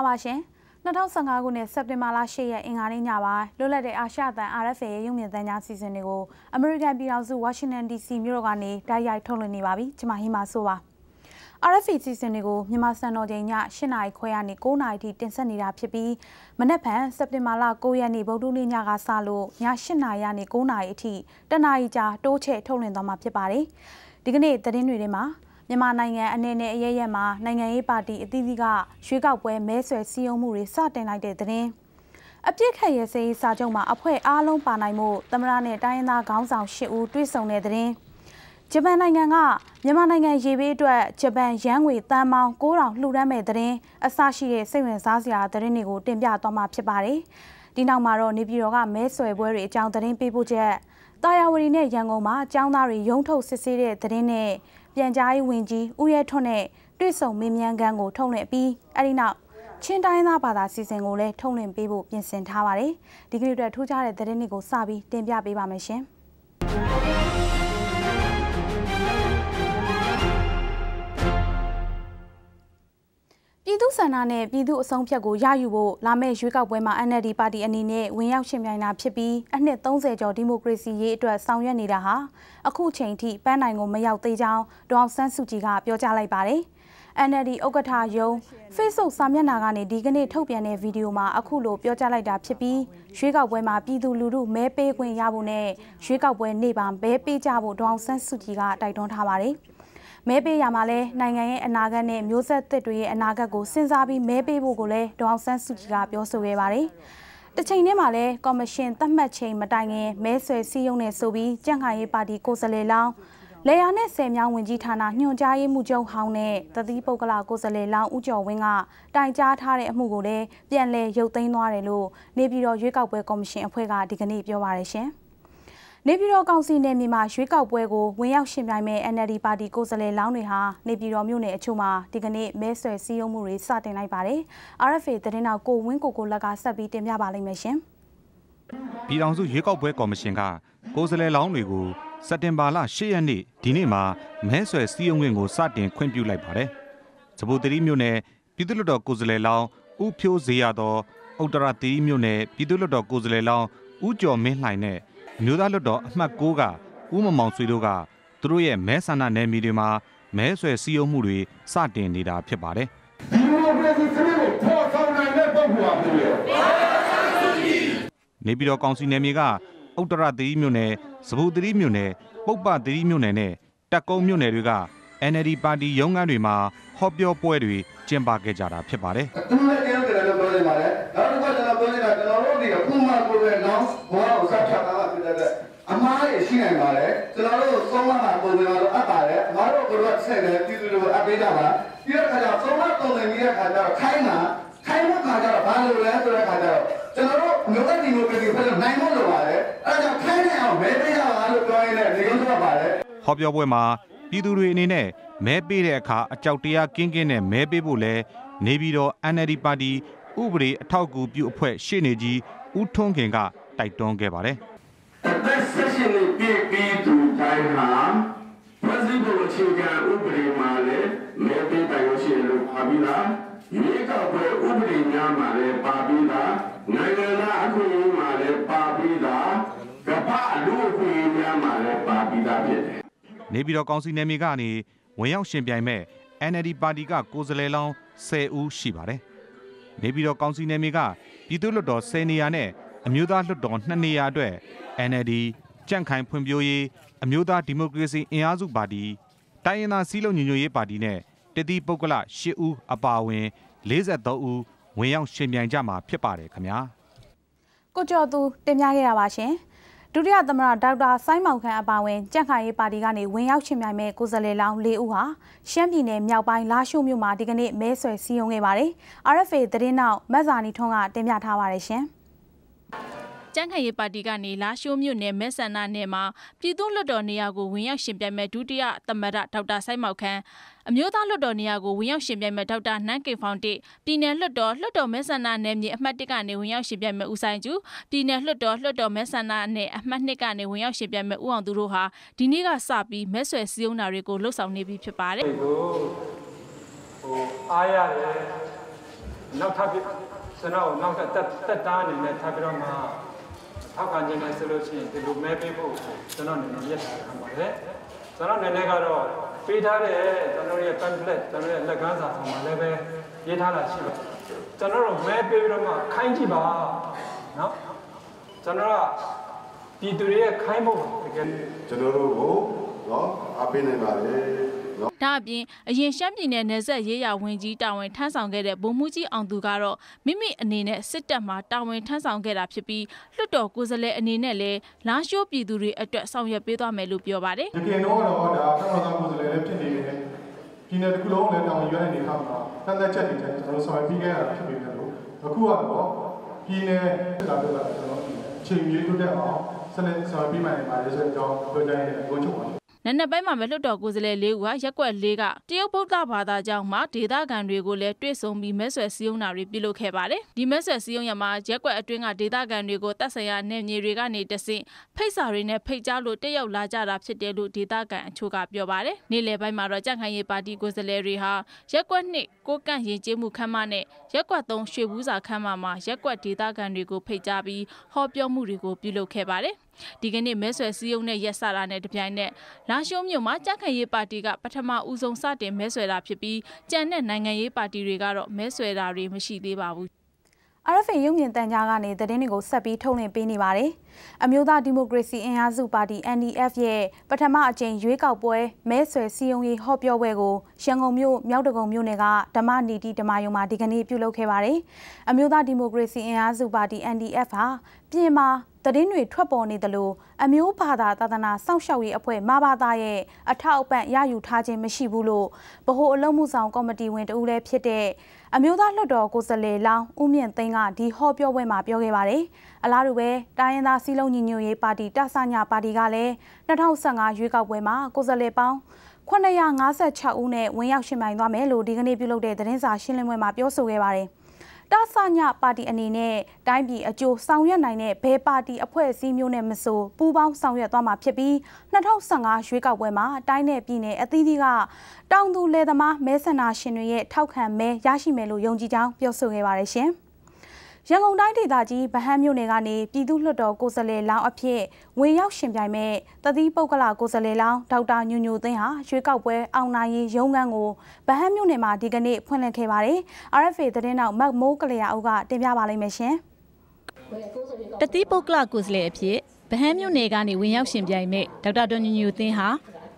္ဂလာပါရှင်2015ခုနှစ်စက်တင်ဘာလ10ရက်အင်္ဂါနေ့ညပိုင်းလွတ်လပ်တဲ့အာရှတန် RFA ရဲ့ရုပ်မြင်သံကြားစီစဉ်တွေကိုအမေရိကန်ပြည်ထောင်စုဝါရှင်တန် DC မြို့တော်ကနေတိုက်ရိုက်ထုတ်လွှင့်နေပါပြီကျွန်မဟိမာဆိုပါ RFA စီစဉ်တွေကိုမြန်မာစံတော်ချိန်ည8နာရီခွဲကနေ9နာရီထိတင်ဆက်နေတာဖြစ်ပြီးမနက်ဖြန်စက်တင်ဘာလ9ရက်နေ့ဗုဒ္ဓနေ့ညကစလို့ည8နာရီကနေ9နာရီအထိတနအီကြာတိုးချဲ့ထုတ်လွှင့်သွားမှာဖြစ်ပါတယ်ဒီကနေ့သတင်းတွေထဲမှာ မြန်မာနိုင်ငံအနေနဲ့အရရက်မှာနိုင်ငံရေးပါတီအသီးသီးကရွေးကောက်ပွဲမဲဆွယ်စည်းရုံးမှုတွေစတင်လိုက်တဲ့သတင်းအပြစ်ခတ်ရဲစေးစာချုပ်မှာအဖွဲ့အားလုံးပါနိုင်မှုသမရနဲ့တိုင်းရင်းသားခေါင်းဆောင်၈ဦးတွေ့ဆုံတဲ့သတင်းဂျပန်နိုင်ငံကမြန်မာနိုင်ငံရေဘေးအတွက်ဂျပန်ရန်ငွေတန်ပေါင်း9000လှူဒန်းမဲ့သတင်းအစရှိတဲ့စိတ်ဝင်စားစရာသတင်းတွေကိုတင်ပြသွားမှာဖြစ်ပါတယ်ဒီနောက်မှာတော့နေပြည်တော်ကမဲဆွယ်ပွဲတွေအကြောင်းသတင်းပေးပို့ချက်တာယာဝတီနဲ့ရန်ကုန်မှာအကြောင်းသားတွေရုံးထုတ်စစ်ဆေးတဲ့သတင်းနဲ့ ပြန်ကြားရေးဝန်ကြီးဦးရဲထွန်းနဲ့တွေ့ဆုံမေးမြန်းခန်းကိုထုတ်လွှင့်ပြီးအဲဒီနောက်ချင်းတိုင်းသားဘာသာစီစဉ်ကိုလည်းထုတ်လွှင့်ပေးဖို့ပြင်ဆင်ထားပါတယ်။ဒီကနေ့အတွက်ထူးခြားတဲ့သတင်းတွေကိုစပြီးတင်ပြပေးပါမယ်ရှင်။ ပြည်သူ့ဆန္ဒနဲ့ပြည်သူအဆုံးဖြတ်ကိုရယူဖို့လာမယ့်ရွေးကောက်ပွဲမှာ NLD ပါတီအနေနဲ့ဝင်ရောက်ရှင်ပြိုင်တာဖြစ်ပြီးအနှစ်30ကျော်ဒီမိုကရေစီရေးအတွက်ဆောင်ရွက်နေတာဟာအခုချိန်ထိပန်းနိုင်ကိုမရောက်သေးကြောင်းဒေါအောင်ဆန်းစုကြည်ကပြောကြားလိုက်ပါတယ်။ NLD ဥက္ကဋ္ဌယုံ Facebook စာမျက်နှာကနေဒီကနေ့ထုတ်ပြန်တဲ့ဗီဒီယိုမှာအခုလိုပြောကြားလိုက်တာဖြစ်ပြီးရွေးကောက်ပွဲမှာပြည်သူလူထုမဲပေးခွင့်ရဖို့နဲ့ရွေးကောက်ပွဲနေ့ပါမဲပေးကြဖို့ဒေါအောင်ဆန်းစုကြည်ကတိုက်တွန်းထားပါတယ်။ မဲပေးရမှာလဲနိုင်ငံရဲ့အနာဂတ်နဲ့မျိုးဆက်သစ်တွေရဲ့အနာဂတ်ကိုစဉ်းစားပြီးမဲပေးဖို့ကိုလည်းဒေါအောင်ဆန်းစုကြည်ကပြောဆိုခဲ့ပါတယ်။တစ်ချိန်တည်းမှာလဲကော်မရှင်သတ်မှတ်ချိန်မတိုင်ခင်မဲဆွယ်စည်းရုံးနေဆိုပြီးကြံ့ခိုင်ရေးပါတီကိုယ်စားလှယ်လောင်းလေယာနဲ့ဆယ်မြောင်းဝင်ကြီးဌာနညွှန်ကြားရေးမှူးချုပ်ဟောင်းနဲ့တတိပုဂ္ဂလကိုယ်စားလှယ်လောင်းဦးကျော်ဝင်းကတိုင်ကြားထားတဲ့အမှုကိုလည်းပြန်လည်ရုပ်သိမ်းသွားတယ်လို့နေပြည်တော်ရွေးကောက်ပွဲကော်မရှင်အဖွဲ့ကဒီကနေ့ပြောပါရရှင်။ နေပြည်တော်ကောင်စီနယ်မြေမှာရွေးကောက်ပွဲကိုဝင်ရောက်ရှင်ပြိုင်မဲ့ NLD ပါတီကိုယ်စားလှယ်လောင်းတွေဟာနေပြည်တော်မြို့နယ်အချို့မှာဒီကနေ့မဲဆွယ်စည်းရုံးမှုတွေစတင်လိုက်ပါတယ်။ RFA သတင်းတော်ကိုဝင်းကိုကိုလက်ကဆက်ပြီးတင်ပြပါလိမ့်မယ်ရှင်။ပြည်ထောင်စုရွေးကောက်ပွဲကော်မရှင်ကကိုယ်စားလှယ်လောင်းတွေကိုစက်တင်ဘာလ10ရက်နေ့ဒီနေ့မှာမဲဆွယ်စည်းရုံးခွင့်ကိုစတင်ခွင့်ပြုလိုက်ပါတယ်။စပူတရီမြို့နယ်ပြည်သူ့လွှတ်တော်ကိုယ်စားလှယ်လောင်းဦးဖြိုးစေရတော်ဥတ္တရတီမြို့နယ်ပြည်သူ့လွှတ်တော်ကိုယ်စားလှယ်လောင်းဦးကျော်မင်းလှိုင်နဲ့ အမျိုးသားလွှတ်တော်အမှတ်6ကဦးမမောင်ဆွေတို့ကသူတို့ရဲ့မဲဆန္ဒနယ်မြေတွေမှာမဲဆွယ်စည်းရုံးမှုတွေစတင်နေတာဖြစ်ပါတယ်။ဒီမိုကရေစီစနစ်ကိုပေါ်ဆောင်နိုင်တဲ့ပုဂ္ဂိုလ်ဟာဘယ်လိုလဲ။နေပြည်တော်ကောင်စီနယ်မြေကဥတ္တရသီရိမြို့နယ်၊စပူသီရိမြို့နယ်၊ပုပ္ပသီရိမြို့နယ်နဲ့တက်ကုန်းမြို့နယ်တွေက NLD ပါတီရုံးခန်းတွေမှာဟောပြောပွဲတွေကျင်းပခဲ့ကြတာဖြစ်ပါတယ်။သူလည်းကျင်းတယ်လို့ပြောနေပါတယ်။နောက်တစ်ခါကျွန်တော်ပြောနေတာကျွန်တော်တို့ဒီအခုမှကိုယ်ပဲနောက်ဘောကိုစဖြတ်တာဖြစ်တဲ့အတွက်အမားတွေရှိ နိုင်ပါတယ်ကျွန်တော်တို့သုံးလမှာပုံစံတော့အပ်ပါတယ်အမားတို့ကလည်းဆက်တယ်ပြည်သူတွေကိုအပ်ပေးကြပါပြီးတဲ့အခါကျတော့သုံးလပုံစံကြီးတဲ့အခါကျတော့ခိုင်းတာခိုင်းတဲ့အခါကျတော့ဘာလို့လဲဆိုတဲ့အခါကျတော့ကျွန်တော်တို့မြို့ကဒီမိုကရေစီဖွဲ့လို့နိုင်ဖို့လိုပါတယ်အဲဒါကြောင့်ခိုင်းနေအောင်မဲပေးကြပါလို့ပြောရင်းနဲ့ဒီလိုတော့ပါတယ်ဟောပြောပွဲမှာပြည်သူတွေအနေနဲ့မဲပေးတဲ့အခါအကြောက်တရားကင်းကင်းနဲ့မဲပေးဖို့လဲနေပြီးတော့ NLD ပါတီဥပဒေအထောက်အကူပြုအဖွဲ့ရှေ့နေကြီးဦးထွန်းခင်ကတိုက်တွန်းခဲ့ပါတယ်။အသက်ဆက်ရှင်နေပြည်ပြီးသူတိုင်းဟာဖွဲ့စည်းပုံ အခြေခံဥပဒေမှာလည်းမဲပေးတိုင်လို့ရှိရလို့ပါပြီးလား။မြေကောက်ပွဲဥပဒေများမှာလည်းပါပြီးလား။နိုင်ငံသားအခွင့်အရေးမှာလည်းပါပြီးလား။ကပ္ပလူအခွင့်အရေးများမှာလည်းပါပြီးသားဖြစ်တယ်။နေပြည်တော်ကောင်စီနယ်မြေကနေဝင်ရောက်ရှင်ပြိုင်မဲ့ NLD ပါတီကကိုယ်စားလှယ်လောင်း10ဦးရှိပါတယ်။နေပြည်တော်ကောင်စီနယ်မြေကပြည်သူ့လွှတ်တော်10နေရာနဲ့အမျိုးသားလွှတ်တော်2နေရာအတွက် NLD ကြန့်ခိုင်ဖွံ့ဖြိုးရေးအမျိုးသားဒီမိုကရေစီအင်အားစုပါတီ တိုင်းရင်းသားစည်းလုံးညီညွတ်ရေးပါတီနဲ့တတိပုဂ္ဂလ10ဦးအပါအဝင်43ဦးဝင်ရောက်ရှင်ပြိုင်ကြမှာဖြစ်ပါတယ်ခင်ဗျာကိုကျော်သူတင်ပြခဲ့တာပါရှင်ဒုတိယသမ္မတဒေါက်တာစိုင်းမောင်ခန့်အပါအဝင်ကြန့်ခိုင်ရေးပါတီကနေဝင်ရောက်ရှင်ပြိုင်မဲ့ကိုယ်စားလှယ်လောင်း၄ဦးဟာရှမ်းပြည်နယ်မြောက်ပိုင်းလာရှိုးမြို့မှာဒီကနေ့မဲဆွယ်စည်းရုံးခဲ့ပါတယ်။ RFA သတင်းနောက်မက်ဇာနီထွန်းကတင်ပြထားပါတယ်ရှင်။ ကြမ်းခိုင်ရေးပါတီကနေလာရှိုးမြို့နယ်မဲဆန္ဒနယ်မှာပြည်သူ့လွှတ်တော်နေရာကိုဝင်ရောက်ရှင်ပြိုင်မဲ့ဒုတိယသမ္မတဒေါက်တာစိုင်းမောက်ခန်းအမျိုးသားလွှတ်တော်နေရာကိုဝင်ရောက်ရှင်ပြိုင်မဲ့ဒေါက်တာနန်းကေဖောင်တေပြည်နယ်လွှတ်တော်လွှတ်တော်မဲဆန္ဒနယ်မြေအမှတ်1ကနေဝင်ရောက်ရှင်ပြိုင်မဲ့ဦးဆိုင်ကျူပြည်နယ်လွှတ်တော်လွှတ်တော်မဲဆန္ဒနယ်အမှတ်2ကနေဝင်ရောက်ရှင်ပြိုင်မဲ့ဦးအောင်သူတို့ဟာဒီနေ့ကစပြီးမဲဆွယ်စည်းရုံးတာတွေကိုလှုပ်ဆောင်နေပြီဖြစ်ပါတယ်ဟိုအားရတယ်နောက်ထပ်ကျွန်တော်နောက်ထပ်တက်တက်တားအနေနဲ့ထပ်ပြီးတော့မှ ထောက်ခံခြင်းနဲ့ဆိုလို့ရှိရင်ဒီလိုမဲပေးဖို့ကျွန်တော်အနေနဲ့ရက်ထားပါတယ်ကျွန်တော်အနေနဲ့ကတော့ပေးထားတဲ့ကျွန်တော်ရဲ့ pamphlet ကျွန်တော်ရဲ့လက်ကမ်းစာဆောင်မှာလည်းပဲရေးထားတာရှိပါတယ်ကျွန်တော်တို့မဲပေးပြီးတော့မှခိုင်းကြည့်ပါနော်ကျွန်တော်ကပြည်သူတွေရဲ့ခိုင်းဖို့တကယ်ကျွန်တော်တို့ကိုနော်အပေးနိုင်ပါတယ် နော်ဒါအပြင်အရင်ရှမ်းပြည်နယ်နယ်စပ်ရေးရာဝန်ကြီးတာဝန်ထမ်းဆောင်ခဲ့တဲ့ဗိုလ်မှူးကြီးအောင်သူကတော့မိမိအနေနဲ့စစ်တပ်မှာတာဝန်ထမ်းဆောင်ခဲ့တာဖြစ်ပြီးလွှတ်တော်ကိုယ်စားလှယ်အနေနဲ့လည်းလာရှိုးပြည်သူတွေအတွက်ဆောင်ရွက်ပေးသွားမယ်လို့ပြောပါတယ်ရခိုင်တော့တော့ဒါသတ်မှတ်သားကိုယ်စားလှယ်လည်းဖြစ်နေတယ်ပြည်နယ်တစ်ခုလုံးလည်းတောင်းရွက်နေခါမှာတန်တဲ့ချက်တွေကျွန်တော်တို့ဆောင်ရွက်ပြီးခဲ့ရတာဖြစ်ပေမဲ့လို့အခုကတော့ပြည်နယ်လာတော့ကျွန်တော်ချိန်ကြီးတိုးတက်အောင်စနစ်ဆောင်ရွက်ပြီးမှနေပါတယ်ဆိုတော့ပြောကြတဲ့ကိုချုပ်ပါနက် နက်ပိုင်းမှာပဲလွှတ်တော်ကိုယ်စားလှယ်လေးဦးကရက်ကွက်လေးကတရုတ်ဗုဒ္ဓဘာသာကျောင်းမှာဒေသခံတွေကိုလည်းတွေ့ဆုံပြီးမဲဆွယ်စည်းရုံးတာတွေပြုလုပ်ခဲ့ပါတယ်။ဒီမဲဆွယ်စည်းရုံးရမှာရက်ကွက်အတွင်းကဒေသခံတွေကိုတပ်ဆိုင်ရာနယ်မြေတွေကနေတဆင့်ဖိတ်စာတွေနဲ့ဖိတ်ကြားလို့တက်ရောက်လာကြတာဖြစ်တယ်လို့ဒေသခံအချို့ကပြောပါတယ်။နေ့လယ်ပိုင်းမှာတော့ကြံ့ခိုင်ရေးပါတီကိုယ်စားလှယ်တွေဟာရက်ကွက်နှစ်ကိုကန့်ရင်ကျေးမှုခမ်းမနဲ့ရက်ကွက်သုံးရွှေဘူးစာခမ်းမမှာရက်ကွက်ဒေသခံတွေကိုဖိတ်ကြားပြီးဟောပြောမှုတွေကိုပြုလုပ်ခဲ့ပါတယ်။ ဒီကနေ့မဲဆွယ်စည်းရုံးတဲ့ရက်စတာနဲ့တပြိုင်နက်လာရှိုးမြို့မှာကြံ့ခိုင်ရေးပါတီကပထမဦးဆုံးစတင်မဲဆွယ်တာဖြစ်ပြီးကြံတဲ့နိုင်ငံရေးပါတီတွေကတော့မဲဆွယ်တာတွေမရှိသေးပါဘူး RFA ရုပ်မြင်သံကြားကနေသတင်းတွေကိုဆက်ပြီးထုတ်လွှင့်ပေးနေပါတယ်။အမျိုးသားဒီမိုကရေစီအင်အားစုပါတီ NDF ရဲ့ပထမအကြိမ်ရွေးကောက်ပွဲမဲဆွယ်စည်းရုံးရေးဟောပြောပွဲကိုရန်ကုန်မြို့မြောက်တကုံမြို့နယ်ကဓမ္မနီတိဓမ္မယုံမှာဒီကနေ့ပြုလုပ်ခဲ့ပါတယ်။အမျိုးသားဒီမိုကရေစီအင်အားစုပါတီ NDF ဟာပြည်မှာသတင်းတွေထွက်ပေါ်နေသလိုအမျိုးဘာသာသာသနာစောင့်ရှောက်ရေးအဖွဲ့မဘာသာရဲ့အထောက်အပံ့ရယူထားခြင်းမရှိဘူးလို့ဗဟိုအလုံးမှုဆောင်ကော်မတီဝင်တဦးလည်းဖြစ်တဲ့ အမျိုးသားလွှတ်တော်ကိုယ်စားလှယ်လောင်းဦးမြင့်သိန်းကဒီဟောပြောပွဲမှာပြောခဲ့ပါတယ်။အလားတူပဲတိုင်းရင်းသားစည်းလုံးညီညွတ်ရေးပါတီတဆညာပါတီကလည်း2015ရွေးကောက်ပွဲမှာကိုယ်စားလှယ်ပေါင်း956ဦးနဲ့ဝင်ရောက်ရှင်ပိုင်သွားမယ်လို့ဒီကနေ့ပြုလုပ်တဲ့သတင်းစာရှင်းလင်းပွဲမှာပြောဆိုခဲ့ပါတယ်။ တဆညပါတီအနေနဲ့တိုင်းပြည်အကျိုးဆောင်ရွက်နိုင်တဲ့ဘယ်ပါတီအဖွဲ့အစည်းမျိုးနဲ့မဆိုပူးပေါင်းဆောင်ရွက်သွားမှာဖြစ်ပြီး2015ရွေးကောက်ပွဲမှာတိုင်းနယ်ပြည်နယ်အသီးသီးကတောင်သူလယ်သမားမဲဆန္ဒရှင်တွေရဲ့ထောက်ခံမဲရရှိမယ်လို့ယုံကြည်ကြောင်းပြောဆိုခဲ့ပါတယ်ရှင်။ ရန်ကုန်တိုင်းဒေသကြီးဗဟန်းမြို့နယ်ကနေပြည်သူ့လွှတ်တော်ကိုယ်စားလှယ်လောင်းအဖြစ်ဝင်ရောက်ရှင်ပြိုင်မဲ့တသီးပုဂ္ဂလကိုယ်စားလှယ်လောင်းဒေါက်တာညိုညိုသိန်းဟာရွေးကောက်ပွဲအောင်နိုင်ရေးရုံးခန်းကိုဗဟန်းမြို့နယ်မှာဒီကနေ့ဖွင့်လှစ်ခဲ့ပါတယ်။ RFA သတင်းတောက်မတ်မိုးကလျာအုပ်ကတင်ပြပါလိမ့်မယ်ရှင်။တတိပုတ်ကလကိုယ်စားလှယ်အဖြစ်ဗဟန်းမြို့နယ်ကနေဝင်ရောက်ရှင်ပြိုင်မဲ့ဒေါက်တာတော်ညညူသင်းဟာ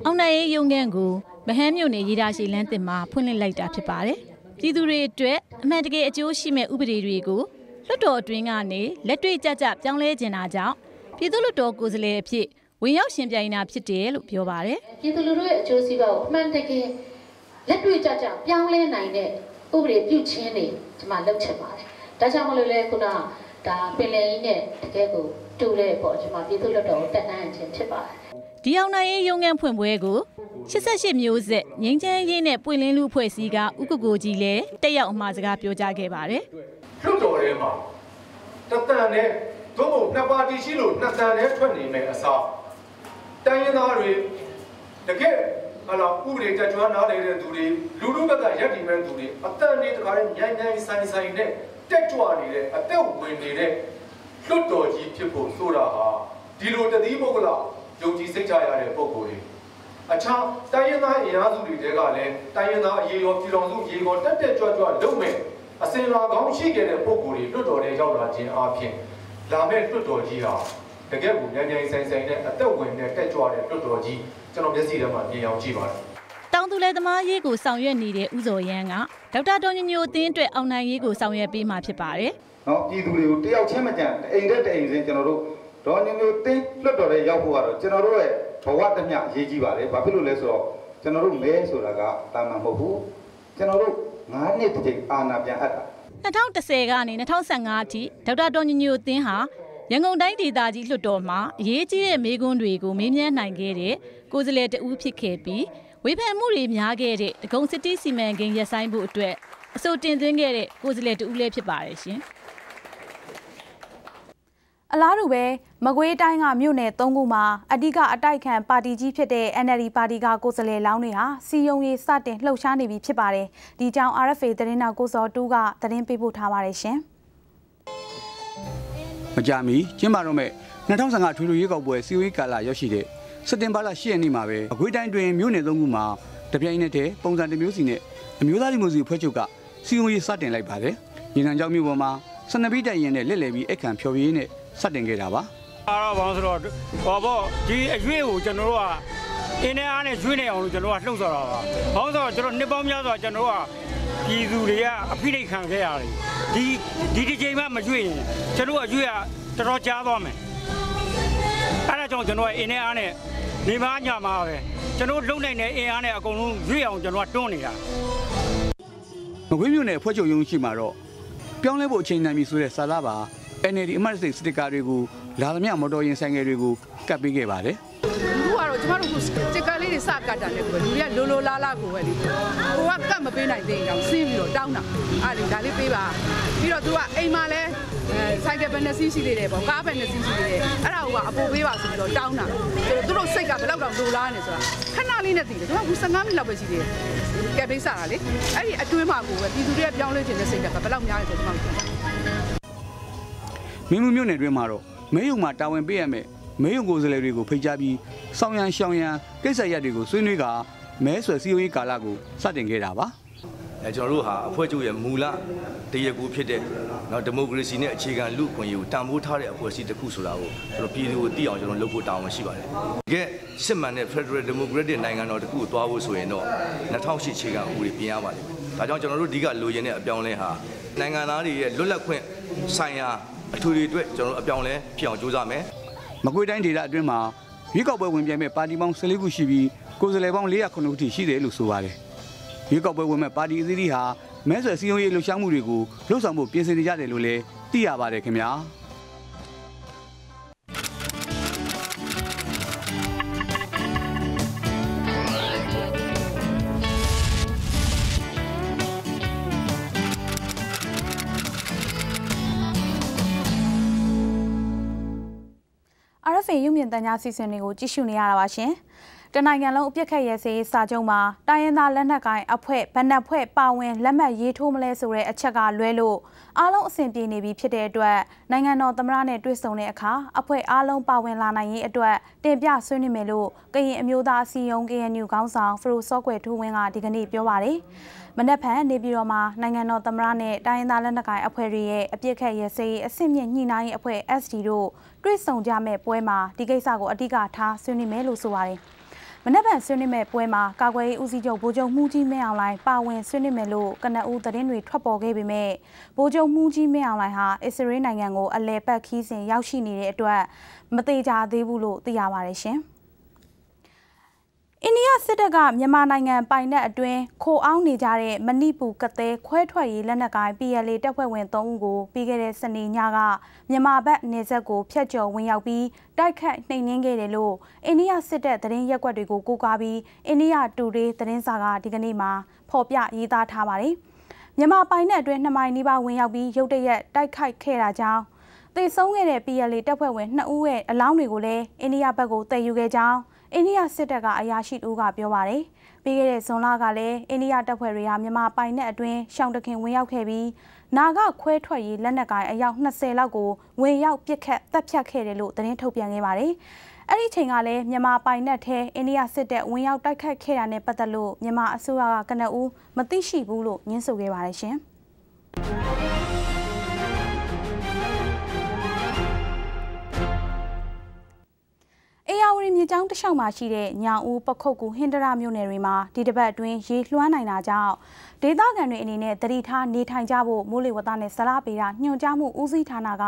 အောင်နိုင်ရေးရုံးခန်းကိုဗဟန်းမြို့နယ်ရေးသားရှိလမ်းတင်မှာဖွင့်လှစ်လိုက်တာဖြစ်ပါတယ်။ပြည်သူတွေအတွက်အမှန်တကယ်အကျိုးရှိမဲ့ဥပဒေတွေကို လွှတ်တော်အတွင်းကနေလက်တွေ့ကြကြပြောင်းလဲကျင်တာကြောင့်ပြည်သူ့လွှတ်တော်ကိုယ်စားလှယ်အဖြစ်ဝင်ရောက်ရှင်ပြိုင်တာဖြစ်တယ်လို့ပြောပါတယ်ပြည်သူလူထုရဲ့အကျိုးစီးပွားကိုအမှန်တကယ်လက်တွေ့ကြကြပြောင်းလဲနိုင်တဲ့ဥပဒေပြုခြင်းတွေဒီမှာလုပ်ချင်ပါတယ်။ဒါကြောင့်မလို့လဲခုနဒါပင်လယ်ကြီးနဲ့တကယ်ကိုတူတဲ့ပေါ့ဒီမှာပြည်သူ့လွှတ်တော်ကိုတက်နိုင်ခြင်းဖြစ်ပါတယ်။ဒီအောင်နိုင်ရေးရုံးခန်းဖွင့်ပွဲကို88မျိုးဆက်ငင်းချမ်းရေးနဲ့ပွင့်လင်းလူဖွဲ့စည်းကဥက္ကကိုကြီးလည်းတက်ရောက်အမှာစကားပြောကြားခဲ့ပါတယ်။ လွတ်တော်ထဲမှာတတန်နဲ့သို့မဟုတ်နှစ်ပါတီရှိလို့နှစ်တန်နဲ့ထွက်နေမယ်အစားတိုင်းရင်းသားတွေတကယ်ဟလာဥပဒေကြကြွနားလေတဲ့သူတွေလူလူဘက်ကရက်တီမဲ့သူတွေအတန်တွေတခါလေးညံ့ညံ့ဆိုင်ဆိုင်နဲ့တက်ကြွနေတဲ့အသက်ဝင်နေတဲ့လွတ်တော်ကြီးဖြစ်ဖို့ဆိုတာဟာဒီလိုတတိပုဂ္ဂလယုံကြည်စိတ်ချရတဲ့ပုဂ္ဂိုလ်တွေအခြားတိုင်းရင်းသားအင်အားစုတွေတဲကလည်းတိုင်းရင်းသားအရေးရောပြည်တော်စုရေရောတက်တက်ကြွကြွလုပ်မယ် အစင်လာကောင်းရှိခဲ့တဲ့ပုံကိုယ်တွေလွတ်တော်ထဲရောက်လာခြင်းအပြင်လာမဲ့လွတ်တော်ကြီးဟာတကယ်ကိုညံ့ညံ့ဆိုင်ဆိုင်နဲ့အသက်ဝင်တဲ့တက်ကြွတဲ့လွတ်တော်ကြီးကျွန်တော်မျက်စိထဲမှာမြင်အောင်ကြည့်ပါတယ်တောင်သူလယ်သမားရေးကိုဆောင်ရွက်နေတဲ့ဥဇော်ရန်ကဒေါက်တာတော်ညညိုအသင်းအတွက်အောင်နိုင်ရေးကိုဆောင်ရွက်ပေးမှာဖြစ်ပါတယ်နော်ပြည်သူတွေကိုတယောက်ချင်းမကြံအိမ်တဲ့တအိမ်ချင်းကျွန်တော်တို့ဒေါ်ညမျိုးတင်းလွတ်တော်တဲ့ရောက်ဖို့ကတော့ကျွန်တော်တို့ရဲ့ဘဝတစ်မျှအရေးကြီးပါတယ်ဘာဖြစ်လို့လဲဆိုတော့ကျွန်တော်တို့မဲဆိုတာကတာမန်မဟုတ်ဘူးကျွန်တော်တို့ 9နှစ်တစ်ချိန်အာဏာပြန်အပ်တာ2010ကနေ2015အထိဒေါက်တာတော်ညညိုအသင်းဟာရန်ကုန်တိုင်းဒေသကြီးလွှတ်တော်မှာအရေးကြီးတဲ့မေးခွန်းတွေကိုမေးမြန်းနိုင်ခဲ့တဲ့ကိုယ်စားလှယ်တဦးဖြစ်ခဲ့ပြီးဝေဖန်မှုတွေများခဲ့တဲ့ဒဂုံစစ်တီစီမံကိန်းရပ်ဆိုင်းဖို့အတွက်အဆိုတင်သွင်းခဲ့တဲ့ကိုယ်စားလှယ်တဦးလည်းဖြစ်ပါတယ်ရှင်။ အလားတူပဲမကွေးတိုင်းကမြို့နယ်၃ခုမှာအဓိကအတိုက်ခံပါတီကြီးဖြစ်တဲ့ NLD ပါတီကကိုယ်စားလှယ်လောင်းတွေဟာစီယုံရေးစတင်လှုပ်ရှားနေပြီဖြစ်ပါတယ်။ဒီကြောင့် RFA သတင်းတော်ကိုစောတူးကသတင်းပေးပို့ထားပါတယ်ရှင်။မကြမီကျင်းပတော့မဲ့2015ထွေထွေရွေးကောက်ပွဲစီဝေးကာလရောက်ရှိတဲ့စက်တင်ဘာလ10ရက်နေ့မှာပဲအကွေးတိုင်းတွင်မြို့နယ်သုံးခုမှာတပြိုင်နက်တည်းပုံစံတစ်မျိုးစီနဲ့အမျိုးသားဒီမိုစီဖွဲ့ချုပ်ကစီဝေးစတင်လိုက်ပါတယ်။ရင်းနှံကြောင့်မြို့ပေါ်မှာစနဘီတိုင်ရင်နဲ့လက်လည်ပြီးအခန့်ဖျော်ဖြေရေးနဲ့ စတင်ခဲ့တာပါအားတော့ဘာလို့ဆိုတော့ဟောပေါ့ဒီအရွေးကိုကျွန်တော်တို့ကအင်းနဲ့အားနဲ့ရွေးနေအောင်လို့ကျွန်တော်ကလှုပ်ဆော်တာပါ။ဘာလို့ဆိုတော့ကျွန်တော်နှစ်ပေါင်းများစွာကျွန်တော်တို့ကပြည်သူတွေကအဖိနှိတ်ခံခဲ့ရတယ်။ဒီဒီတစ်ချိန်မှမရွေးရင်ကျွန်တော်ကအရွေးကတော်တော်ကြားသွားမယ်။အဲဒါကြောင့်ကျွန်တော်ကအင်းနဲ့အားနဲ့နေမညမှာပဲကျွန်တော်လုံနိုင်တဲ့အင်အားနဲ့အကုန်လုံးရွေးအောင်ကျွန်တော်ကတွန်းနေတာ။မကွေးမြို့နယ်ဖွဲ့ချုပ်ရုံးရှိမှာတော့ပြောင်းလဲဖို့အချိန်တန်ပြီဆိုတဲ့စာသားပါ NLD အမှတ်စိတ်စတစ်ကာတွေကိုလာသမျှမော်တော်ယာဉ်ဆိုင်ငယ်တွေကိုကပ်ပေးခဲ့ပါတယ်လူကတော့ကျမတို့ကစတစ်ကာလေးတွေစကတ်တာနဲ့ကိုလူတွေကလိုလိုလားလားကိုပဲလေကိုကကတ်မပေးနိုင်သေးရင်တော့ဆင်းပြီးတော့တောင်းတာအဲ့ဒီဒါလေးပေးပါပြီးတော့ तू ကအိမ်မှာလဲဆိုင်ကယ်ဘယ်နှစီးရှိသေးတယ်ပေါ့ကားဘယ်နှစီးရှိသေးတယ်အဲ့ဒါကအပိုပေးပါဆိုပြီးတော့တောင်းတာသူတို့စိတ်ကဘယ်လောက်တောင်လိုလားနေဆိုတာခဏလေးနဲ့တည်တယ်ကျွန်တော်က15မိနစ်လောက်ပဲရှိသေးတယ်ကဲပေးစားတာလေအဲ့ဒီအတွင်းမှာကိုပဲပြည်သူတွေကပြောင်းလဲခြင်းနဲ့စိတ်ကဘယ်လောက်များလဲဆိုတော့ကျွန်တော်။ မင်းမှုမြို့နယ်တွင်းမှာတော့မဲယုံမှာတာဝန်ပေးရမယ်မဲယုံကိုယ်စားလှယ်တွေကိုဖိတ်ကြားပြီးစောင်းရန်ရှောင်းရန်ကိစ္စရပ်တွေကိုဆွေးနွေးကမဲဆွယ်စည်းရုံးရေးကာလကိုစတင်ခဲ့တာပါအဲကျွန်တော်တို့ဟာအဖွဲ့ချုပ်ရဲ့မူလတရကူဖြစ်တဲ့နော်ဒီမိုကရေစီနဲ့အခြေခံလူ့အခွင့်အရေးကိုတန်ဖိုးထားတဲ့အဖွဲ့အစည်းတစ်ခုဆိုတာကိုကျွန်တော်ပြည်သူကိုသိအောင်ကျွန်တော်လုပ်ဖို့တာဝန်ရှိပါတယ်။တကယ်စစ်မှန်တဲ့ Federal Democratic နိုင်ငံတော်တစ်ခုကိုသွားဖို့ဆိုရင်တော့2008အခြေခံဥပဒေပြင်ရပါလိမ့်မယ်။ဒါကြောင့်ကျွန်တော်တို့အဓိကလိုချင်တဲ့အပြောင်းလဲဟာနိုင်ငံသားတွေရဲ့လွတ်လပ်ခွင့်ဆိုင်ရာ အထူးတွေအတွက်ကျွန်တော်တို့အပြောင်းလဲဖြစ်အောင်ကြိုးစားမယ်။မကွေးတိုင်းဒေသအတွင်းမှာရွေးကောက်ပွဲဝင်ပြိုင်မဲ့ပါတီပေါင်း14ခုရှိပြီးကိုယ်စားလှယ်ပေါင်း409ခုထိရှိတယ်လို့ဆိုပါတယ်။ရွေးကောက်ပွဲဝင်မဲ့ပါတီအသီးသီးဟာမဲဆွယ်စည်းရုံးရေးလှုပ်ရှားမှုတွေကိုလှုပ်ဆောင်ဖို့ပြင်ဆင်နေကြတယ်လို့လည်းသိရပါတယ်ခင်ဗျာ။။ RFA ရုပ်မြင်သံကြားစီစဉ်တွေကိုကြည့်ရှုနေရတာပါရှင်။ တနိုင်ငံလုံးအပြစ်ခတ်ရဲစေးစာချုပ်မှာတိုင်းရင်းသားလက်နက်ကိုင်အဖွဲ့ဗဏ္ဍဖွဲ့ပါဝင်လက်မှတ်ရေးထိုးမလဲဆိုတဲ့အချက်ကလွဲလို့အားလုံးအဆင်ပြေနေပြီဖြစ်တဲ့အတွက်နိုင်ငံတော်သမ္မတနဲ့တွေ့ဆုံတဲ့အခါအဖွဲ့အားလုံးပါဝင်လာနိုင်ရေးအတွက်တင်ပြဆွေးနွေးမယ်လို့ကရင်အမျိုးသားအစည်းအရုံး KNU ခေါင်းဆောင်ဖရိုစောကွယ်ထိုးဝင်းကဒီကနေ့ပြောပါတယ်။မနက်ဖြန်နေပြည်တော်မှာနိုင်ငံတော်သမ္မတနဲ့တိုင်းရင်းသားလက်နက်ကိုင်အဖွဲ့တွေရဲ့အပြစ်ခတ်ရဲစေးအဆင့်မြင့်ညှိနှိုင်းရေးအဖွဲ့ SD တို့တွေ့ဆုံကြမဲ့ပွဲမှာဒီကိစ္စကိုအဓိကထားဆွေးနွေးမယ်လို့ဆိုပါတယ်။ မနက်ဖြန်ဆွေးနွေးမဲ့ပွဲမှာကာကွယ်ရေးဦးစီးချုပ်ဗိုလ်ချုပ်မှုကြီးမင်းအောင်လှိုင်ပါဝင်ဆွေးနွေးမယ်လို့ကနအူးသတင်းတွေထွက်ပေါ်ခဲ့ပေမဲ့ဗိုလ်ချုပ်မှုကြီးမင်းအောင်လှိုင်ဟာအစ္စရေးနိုင်ငံကိုအလဲပတ်ခီးစဉ်ရောက်ရှိနေတဲ့အတွက်မသေးကြသေးဘူးလို့သိရပါတယ်ရှင်။ အိန္ဒိယစစ်တပ်ကမြန်မာနိုင်ငံပိုင်နက်အတွင်းခိုအောင်းနေကြတဲ့မဏိပူကသဲခွဲထွက်ရေးလက်နက်ကိုင် PLA တပ်ဖွဲ့ဝင်3ဦးကိုပြီးခဲ့တဲ့စနေညကမြန်မာဘက်နေဆက်ကိုဖျက်ကျော်ဝင်ရောက်ပြီးတိုက်ခတ်နှိမ်နင်းခဲ့တယ်လို့အိန္ဒိယစစ်တပ်သတင်းရက်ကွက်တွေကိုကိုးကားပြီးအိန္ဒိယတူဒေးသတင်းစာကဒီကနေ့မှာဖော်ပြရေးသားထားပါတယ်။မြန်မာပိုင်နက်အတွင်းနှစ်မိုင်နီးပါးဝင်ရောက်ပြီးရုတ်တရက်တိုက်ခိုက်ခဲ့တာကြောင့်သေဆုံးခဲ့တဲ့ PLA တပ်ဖွဲ့ဝင်2ဦးရဲ့အလောင်းတွေကိုလည်းအိန္ဒိယဘက်ကိုတည်ယူခဲ့ကြောင်း အိန္ဒိယစစ်တပ်ကအရာရှိတူကပြောပါတယ်။ပြီးခဲ့တဲ့ဇွန်လကလည်းအိန္ဒိယတပ်ဖွဲ့တွေဟာမြန်မာပိုင်နက်အတွင်းရှောင်းတခင်ဝင်ရောက်ခဲ့ပြီးနာဂခွဲထွက်ရေးလက်နက်ကိုင်အယောက်20လောက်ကိုဝင်ရောက်ပစ်ခတ်တပ်ဖြတ်ခဲ့တယ်လို့သတင်းထုတ်ပြန်ခဲ့ပါတယ်။အဲ့ဒီချိန်ကလည်းမြန်မာပိုင်နက်ထဲအိန္ဒိယစစ်တပ်ဝင်ရောက်တိုက်ခတ်ခဲ့တာနဲ့ပတ်သက်လို့မြန်မာအစိုးရကကနအူးမသိရှိဘူးလို့ညှင်းဆိုခဲ့ပါတယ်ရှင်။ အေယာဝတီမြေကျောင်းတစ်လျှောက်မှာရှိတဲ့ညောင်ဦးပခုတ်ကူဟင်္ဒရာမြို့နယ်တွေမှာဒီတစ်ပတ်အတွင်းရေလွှမ်းနိုင်တာကြောင့်ဒေသခံတွေအနေနဲ့တတိထားနေထိုင်ကြဖို့မိုးလေဝသနဲ့ဇလားပေတာညွှန်ကြားမှုဦးစီးဌာနက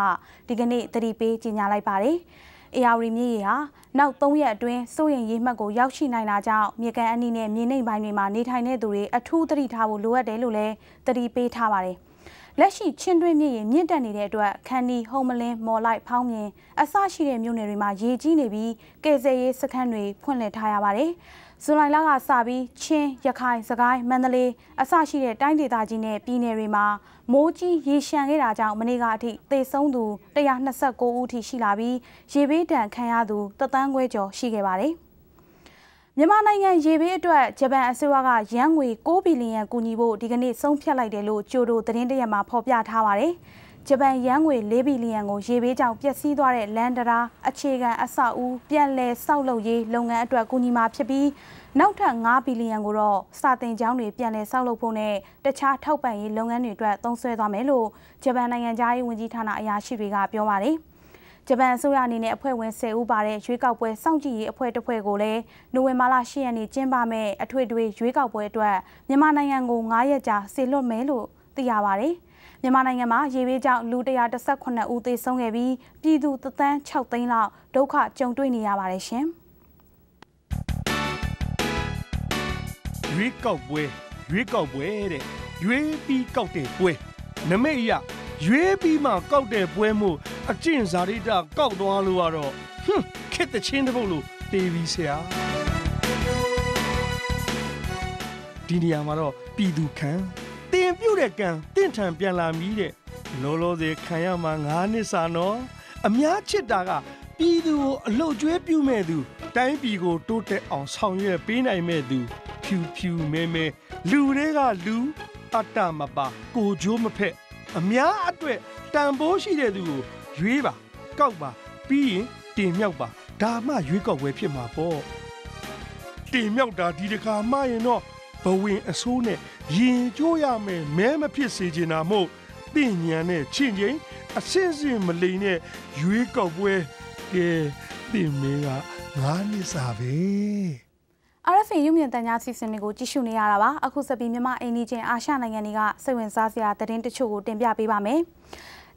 ဒီကနေ့တတိပေးကြေညာလိုက်ပါတယ်။အေယာဝတီမြေကြီးဟာနောက်၃ရက်အတွင်းစိုးရင်ရေမှတ်ကိုရောက်ရှိနိုင်တာကြောင့်မြေကန်အနီးနဲ့မြေနိမ့်ပိုင်းတွေမှာနေထိုင်တဲ့သူတွေအထူးတတိထားဖို့လိုအပ်တယ်လို့လည်းတတိပေးထားပါတယ်။ လက်ရှိချင်းတွင်းမြစ်ရင်မြင့်တက်နေတဲ့အတွက်ခန္ဒီဟုံမလင်းမော်လိုက်ဖောင်းမြင်အစရှိတဲ့မြို့နယ်တွေမှာရေကြီးနေပြီးကယ်ဆယ်ရေးစခန်းတွေဖွင့်လှစ်ထားရပါတယ်။ဇူလိုင်လကစပြီးချင်းရခိုင်စကိုင်းမန္တလေးအစရှိတဲ့တိုင်းဒေသကြီးနဲ့ပြည်နယ်တွေမှာမိုးကြီးရေရှမ်းခဲ့တာကြောင့်မနေ့ကအထိသေဆုံးသူ129ဦးထိရှိလာပြီးရေဘေးဒဏ်ခံရသူတသန်းခွဲကျော်ရှိခဲ့ပါတယ်။ မြန်မာနိုင်ငံရေဘေးအတွက်ဂျပန်အစိုးရကရန်ငွေ6ဘီလီယံကူညီဖို့ဒီကနေ့ဆုံးဖြတ်လိုက်တယ်လို့ကျိုဒိုသတင်းတရက်မှာဖော်ပြထားပါတယ်။ဂျပန်ရန်ငွေ4ဘီလီယံကိုရေဘေးကြောင့်ပျက်စီးသွားတဲ့လန်ဒရာအခြေခံအဆောက်အဦပြန်လည်ဆောက်လုပ်ရေးလုပ်ငန်းအတွက်ကူညီမှာဖြစ်ပြီးနောက်ထပ်9ဘီလီယံကိုတော့စာတင်ကျောင်းတွေပြန်လည်ဆောက်လုပ်ဖို့နဲ့တခြားထောက်ပံ့ရေးလုပ်ငန်းတွေအတွက်သုံးစွဲသွားမယ်လို့ဂျပန်နိုင်ငံသားရေးဝန်ကြီးဌာနအရာရှိတွေကပြောပါတယ်။ ဂျပန်အစိုးရအနေနဲ့အဖွဲ့ဝင်10ဦးပါတဲ့ရွေးကောက်ပွဲစောင့်ကြည့်ရေးအဖွဲ့တစ်ဖွဲ့ကိုလည်းနိုဝင်ဘာလ10ရက်နေ့ကျင်းပမဲ့အထွေထွေရွေးကောက်ပွဲအတွက်မြန်မာနိုင်ငံကို9ရက်ကြာဆေလွတ်မယ်လို့သိရပါတယ်။မြန်မာနိုင်ငံမှာရေဘေးကြောင့်လူ118ဦးသေဆုံးခဲ့ပြီးပြည်သူသန်း6သိန်းလောက်ဒုက္ခကြုံတွေ့နေရပါတယ်ရှင်။ရွေးကောက်ပွဲရွေးကောက်ပွဲတဲ့ရွေးပြီးကောက်တဲ့ပွဲနမိတ်ရရွေးပြီးမှကောက်တဲ့ပွဲမှု အကျင့်ဇာတိတကောက်သွားလို့ကတော့ဟွန်းခက်တဲ့ချင်းတစ်ပုတ်လို့တေးပြီးဆရာဒီနေရာမှာတော့ပြည်သူခံတင်ပြုတ်တဲ့ကံတင့်ထန်ပြန်လာမီးတဲ့လောလောဆယ်ခံရမှာငါးနှစ်စာနော်အများချစ်တာကပြည်သူကိုအလုတ်ကျွဲပြုမဲ့သူ တိုင်းပြည်ကိုတိုးတက်အောင်ဆောင်ရွက်ပေးနိုင်မဲ့သူဖြူဖြူမဲမဲလူတွေကလူအတ္တမပါကိုကြိုးမဖက်အများအတွက်တန်ဖိုးရှိတဲ့သူကို ရွေးပါကောက်ပါပြီးရင်တင်မြောက်ပါဒါမှရွေးကောက်ပွဲဖြစ်မှာပေါ့တင်မြောက်တာဒီတခါမှရင်တော့ဘဝင်အစိုးနဲ့ရင်ကျိုးရမယ်မဲမဖြစ်စေချင်တာမို့ပညာနဲ့ချင့်ချင်းအစင်းစင်းမလိန်နဲ့ရွေးကောက်ပွဲကဲတင်မင်းကငါးနှစ်စာပဲ RFA ရုံမြင့်တန်ကြားစီစဉ်တွေကိုကြည့်ရှုနေရတာပါအခုစပီမြန်မာအိန္ဒိချင်းအာရှနိုင်ငံတွေကစိတ်ဝင်စားစရာသတင်းတချို့ကိုတင်ပြပေးပါမယ်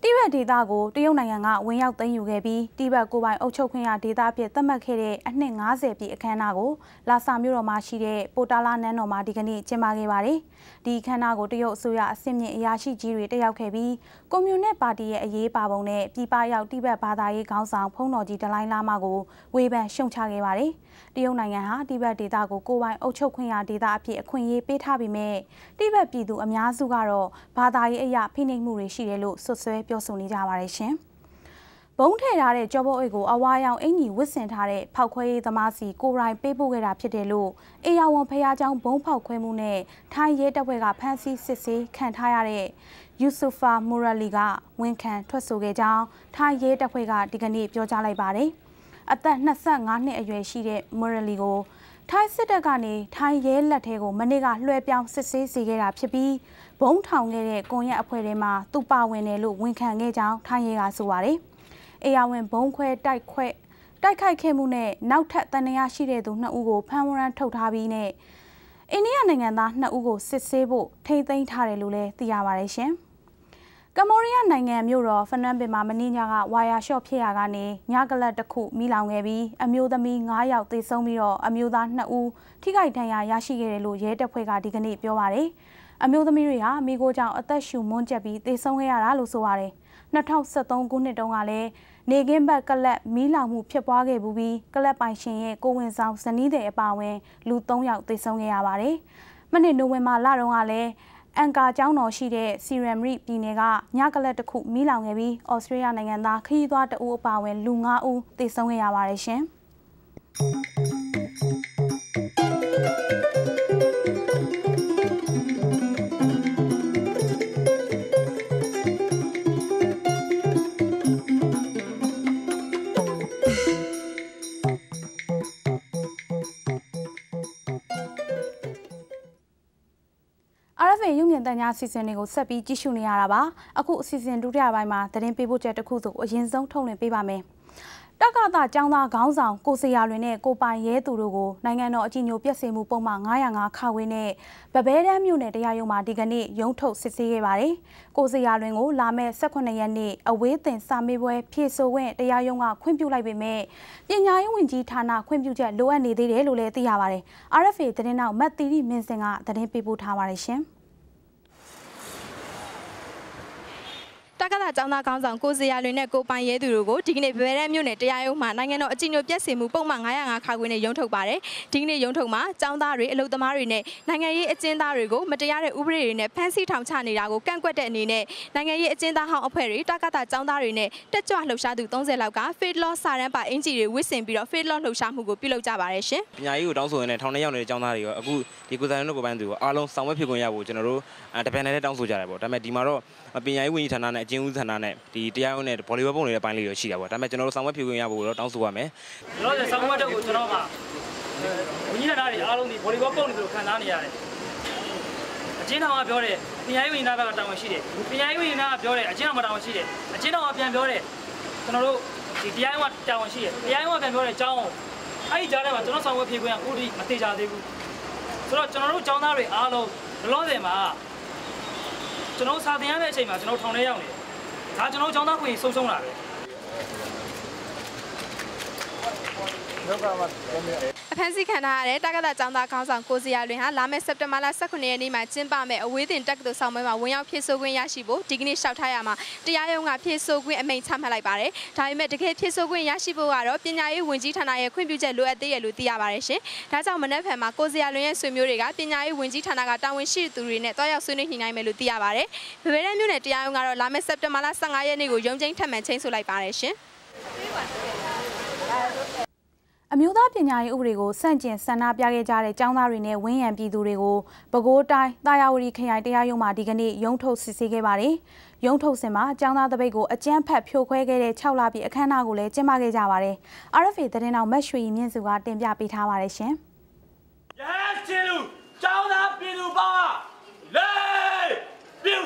တိဘက်ဒေသကိုတရုတ်နိုင်ငံကဝင်ရောက်သိမ်းယူခဲ့ပြီးတိဘက်ကိုပိုင်အုပ်ချုပ်ခွင့်ရဒေသအဖြစ်သတ်မှတ်ခဲ့တဲ့အနှစ်90ပြည့်အခမ်းအနားကိုလာဆာမြို့တော်မှာရှိတဲ့ပိုတာလာနန်းတော်မှာဒီကနေ့ကျင်းပခဲ့ပါတယ်။ ဒီအခမ်းအနားကိုတရုတ်အစိုးရအဆင့်မြင့်အရာရှိကြီးတွေတက်ရောက်ခဲ့ပြီးကွန်မြူနစ်ပါတီရဲ့အရေးပါပုံနဲ့ပြည်ပရောက်တိဘက်ဘာသာရေးခေါင်းဆောင်ဖုံးတော်ကြီးဒလိုင်းလာမကိုဝေဖန်ရှုံချခဲ့ပါတယ်။တရုတ်နိုင်ငံဟာတိဘက်ဒေသကိုကိုပိုင်အုပ်ချုပ်ခွင့်ရဒေသအဖြစ်အခွင့်အရေးပေးထားပေမဲ့တိဘက်ပြည်သူအများစုကတော့ဘာသာရေးအရာဖိနှိပ်မှုတွေရှိတယ်လို့ဆွဆွဲပြောဆိုနေကြပါတယ်ရှင်။ ဘုံထည့်ထားတဲ့ကြောဘောအိတ်ကိုအဝါရောင်အင်ကြီးဝစ်ဆင်ထားတဲ့ဖောက်ခွဲရေးသမားစီကိုရိုင်းပေးပို့ခဲ့တာဖြစ်တယ်လို့အေယာဝန်ဖះเจ้าဘုံဖောက်ခွဲမှုနဲ့ထိုင်းရဲတပ်ဖွဲ့ကဖမ်းဆီးစစ်ဆေးခံထားရတဲ့ယူဆူဖာမူရလီကဝန်ခံထွက်ဆိုခဲ့ကြောင်းထိုင်းရဲတပ်ဖွဲ့ကဒီကနေ့ပြောကြားလိုက်ပါတယ်။အသက်25နှစ်အရွယ်ရှိတဲ့မော်ရလီကိုထိုင်းစစ်တပ်ကနေထိုင်းရဲလက်ထဲကိုမနေ့ကလွှဲပြောင်းစစ်ဆေးစေခဲ့တာဖြစ်ပြီးဘုံထောင်ခဲ့တဲ့ကွန်ရက်အဖွဲ့ထဲမှာသူပါဝင်တယ်လို့ဝန်ခံခဲ့ကြောင်းထိုင်းရဲကဆိုပါတယ်။ အေယာဝင်ဘုံခွဲတိုက်ခွဲတိုက်ခိုက်ခဲ့မှုနဲ့နောက်ထပ်တန်ရာရှိတဲ့သူနှစ်ဦးကိုဖမ်းဝရမ်းထုတ်ထားပြီးနဲ့အိန္ဒိယနိုင်ငံသားနှစ်ဦးကိုစစ်ဆေးဖို့ထိမ့်သိမ်းထားတယ်လို့လည်းသိရပါတယ်ရှင်။ကမ္ဘောဒီးယားနိုင်ငံမြို့တော်ဖနန်ပင်မှာမင်းညကဝါယာရှော့ဖြစ်ရာကနေညကလတ်တစ်ခုမိလောင်ခဲ့ပြီးအမျိုးသမီး9ယောက်သေဆုံးပြီးတော့အမျိုးသား2ဦးထိခိုက်ဒဏ်ရာရရှိခဲ့တယ်လို့ရဲတပ်ဖွဲ့ကဒီကနေ့ပြောပါတယ်။အမျိုးသမီးတွေဟာမိကိုကြောင့်အသက်ရှူမွန်းကျက်ပြီးသေဆုံးခဲ့ရတာလို့ဆိုပါတယ်။ 2023ခုနှစ်တုန်းကလည်းနေကင်းဘက်ကလတ်မီးလောင်မှုဖြစ်ပွားခဲ့ပြီးကလတ်ပိုင်ရှင်ရဲ့ကိုဝင်ဆောင်ဇနီးတဲ့အပါအဝင်လူ3ယောက်သေဆုံးခဲ့ရပါတယ်။မနေ့နိုဝင်ဘာလတုန်းကလည်းအန်ကာကျောင်းတော်ရှိတဲ့စီရမ်ရီပြည်နယ်ကညကလပ်တစ်ခုမိလောင်ခဲ့ပြီးဩစတြေးလျနိုင်ငံသားခရီးသွားတအူအပါဝင်လူ9ဦးသေဆုံးခဲ့ရပါတယ်ရှင် တန်ညာစီစဉ်တွေကိုဆက်ပြီးကြည့်ရှုနေရတာပါအခုအစီအစဉ်ဒုတိယပိုင်းမှာသတင်းပေးပို့ချက်တစ်ခုဆိုအရင်ဆုံးထုတ်လွှင့်ပေးပါမယ်တက္ကသကျောင်းသားခေါင်းဆောင်ကိုစရာလွင်နဲ့ကိုပိုင်ရဲသူတို့ကိုနိုင်ငံတော်အကြီးအကျယ်ပြည့်စုံမှုပုံမှန်905ခါဝင်းနဲ့ဗဘဲတန်းမြို့နယ်တရားရုံးမှာဒီကနေ့ရုံးထုတ်စစ်ဆေးခဲ့ပါတယ်။ကိုစရာလွင်ကိုလာမဲ့18ရက်နေ့အဝေးသင်စာမေးပွဲဖြည့်ဆို့ဝင်တရားရုံးကခွင့်ပြုလိုက်ပေမဲ့ပညာရေးဝန်ကြီးဌာနခွင့်ပြုချက်လိုအပ်နေသေးတယ်လို့လည်းသိရပါတယ်။ RFA သတင်းနောက်မတ်တီရီမင်းစင်ကသတင်းပေးပို့ထားပါတယ်ရှင်။ ကသចောင်းသားကောင်းဆောင်ကိုစရာလွင်နဲ့ကိုပိုင်ရဲသူတို့ကိုဒီကနေ့ဗဗရဲမြို့နယ်တရားရုံးမှာနိုင်ငံတော်အကြည်ညိုပြည့်စင်မှုပုံမှန်905ခါခွင့်နဲ့ရုံးထုတ်ပါတယ်ဒီကနေ့ရုံးထုတ်မှာចောင်းသားတွေအလုပ်သမားတွေနဲ့နိုင်ငံရေးအကျဉ်းသားတွေကိုမတရားတဲ့ဥပဒေတွေနဲ့ဖမ်းဆီးထောင်ချနေတာကိုကန့်ကွက်တဲ့အနေနဲ့နိုင်ငံရေးအကျဉ်းသားဟောင်းအဖွဲ့တွေတကသចောင်းသားတွေနဲ့တက်ကြွလှုပ်ရှားသူ30လောက်က Fate Law စာရန်ပါအင်ဂျီတွေဝစ်ဆင်ပြီးတော့ Fate Law လှုပ်ရှားမှုကိုပြုလုပ်ကြပါတယ်ရှင် ပညာရေးကိုတောင်းဆိုရင်းနဲ့ထောင်ထဲရောက်နေတဲ့ကျောင်းသားတွေရောအခုဒီကိုယ်တိုင်တို့ကိုပိုင်းသူရောအားလုံးဆောင်ရွက်ဖြစ်ခွင့်ရဖို့ကျွန်တော်တို့တပန်နဲ့တောင်းဆိုကြတယ်ပေါ့ဒါပေမဲ့ဒီမှာတော့ပညာရေးဝန်ကြီးဌာနနဲ့အကျဉ်း ်းဦးဌာနနဲ့ဒီတရားရုံးနဲ့ဗော်လီဘောပုံတွေတဲ့ပိုင်းလေးတွေရှိတာပေါ့ဒါပေမဲ့ကျွန်တော်တို့ဆောင်ရွက်ဖြစ်ခွင့်ရဖို့တော့တောင်းဆိုရမယ်ကျွန်တော်တို့ဆောင်းဝတ်တော့ကိုကျွန်တော်ကဝန်ကြီးဌာနတွေအားလုံးဒီဗော်လီဘောပုံတွေလိုခံစားနေရတယ်အချင်းတော်ကပြောတယ်ပညာရေးဝန်ကြီးဌာနကတာဝန်ရှိတယ်ပညာရေးဝန်ကြီးဌာနကပြောတယ်အချင်းတော်ကတာဝန်ရှိတယ်အချင်းတော်ကပြန်ပြောတယ်ကျွန်တော်တို့ဒီတရားရုံးကတာဝန်ရှိတယ်တရားရုံးကပြန်ပြောတဲ့အကြောင်းအဲ့ဒီကြားထဲမှာကျွန်တော်ဆောင်ဝတ်ဖြစ်ခွင့်ကဥပဒေမသေးကြသေးဘူးဆိုတော့ကျွန်တော်တို့ចောင်းသားတွေအားလုံးဘလော့တယ်မှာကျွန်တော်စာသင်ရတဲ့အချိန်မှာကျွန်တော်ထောင်ထဲရောက်နေတယ် ဒါကျွန်တော်ចောင်းသားခွင့်ဆုံးရှုံးလာတယ်အ ဖမ်းဆီးခံထားရတဲ့တက္ကသိုလ်ကျောင်းသားခေါင်းဆောင်ကိုစီယာလွင်ဟာလာမယ့်စက်တင်ဘာလ18ရက်နေ့မှာကျင်းပမယ့်အဝေးတင်တက္ကသိုလ်ဆောင်ပွဲမှာဝင်ရောက်ဖြည့်ဆို့ခွင့်ရရှိဖို့ဒီကနေ့လျှောက်ထားရမှာတရားရုံးကဖြည့်ဆို့ခွင့်အမိန့်ချမှတ်လိုက်ပါတယ်။ဒါပေမဲ့တကယ်ဖြည့်ဆို့ခွင့်ရရှိဖို့ကတော့ပညာရေးဝန်ကြီးဌာနရဲ့ခွင့်ပြုချက်လိုအပ်သေးရလို့သိရပါတယ်ရှင်။ဒါကြောင့်မနက်ဖြန်မှာကိုစီယာလွင်ရဲ့ဆွေမျိုးတွေကပညာရေးဝန်ကြီးဌာနကတာဝန်ရှိသူတွေနဲ့တွားရောက်ဆွေးနွေးညှိနှိုင်းမယ်လို့သိရပါတယ်။ဗဗရဲမြို့နယ်တရားရုံးကတော့လာမယ့်စက်တင်ဘာလ15ရက်နေ့ကိုရုံးချင်းထပ်မံချိန်ဆလိုက်ပါတယ်ရှင်။ အမျိုးသားပညာရေးဥပဒေကိုစန့်ကျင်ဆန္ဒပြခဲ့ကြတဲ့ကျောင်းသားတွေနဲ့ဝင်းရံပြည်သူတွေကိုပဲခူးတိုင်းတာယာဝတီခရိုင်တရားရုံးမှာဒီကနေ့ရုံးထုတ်စစ်ဆေးခဲ့ပါတယ်။ရုံးထုတ်စင်မှာကျောင်းသားတပိတ်ကိုအကြမ်းဖက်ဖြိုခွဲခဲ့တဲ့6လပြည့်အခမ်းအနားကိုလည်းကျင်းပခဲ့ကြပါတယ်။ RFA သတင်းတော်မတ်ရွှေမြင့်စုကတင်ပြပေးထားပါတယ်ရှင်။ရဟန်းချင်းလူကျောင်းသားပြည်သူပေါင်းလေပြူ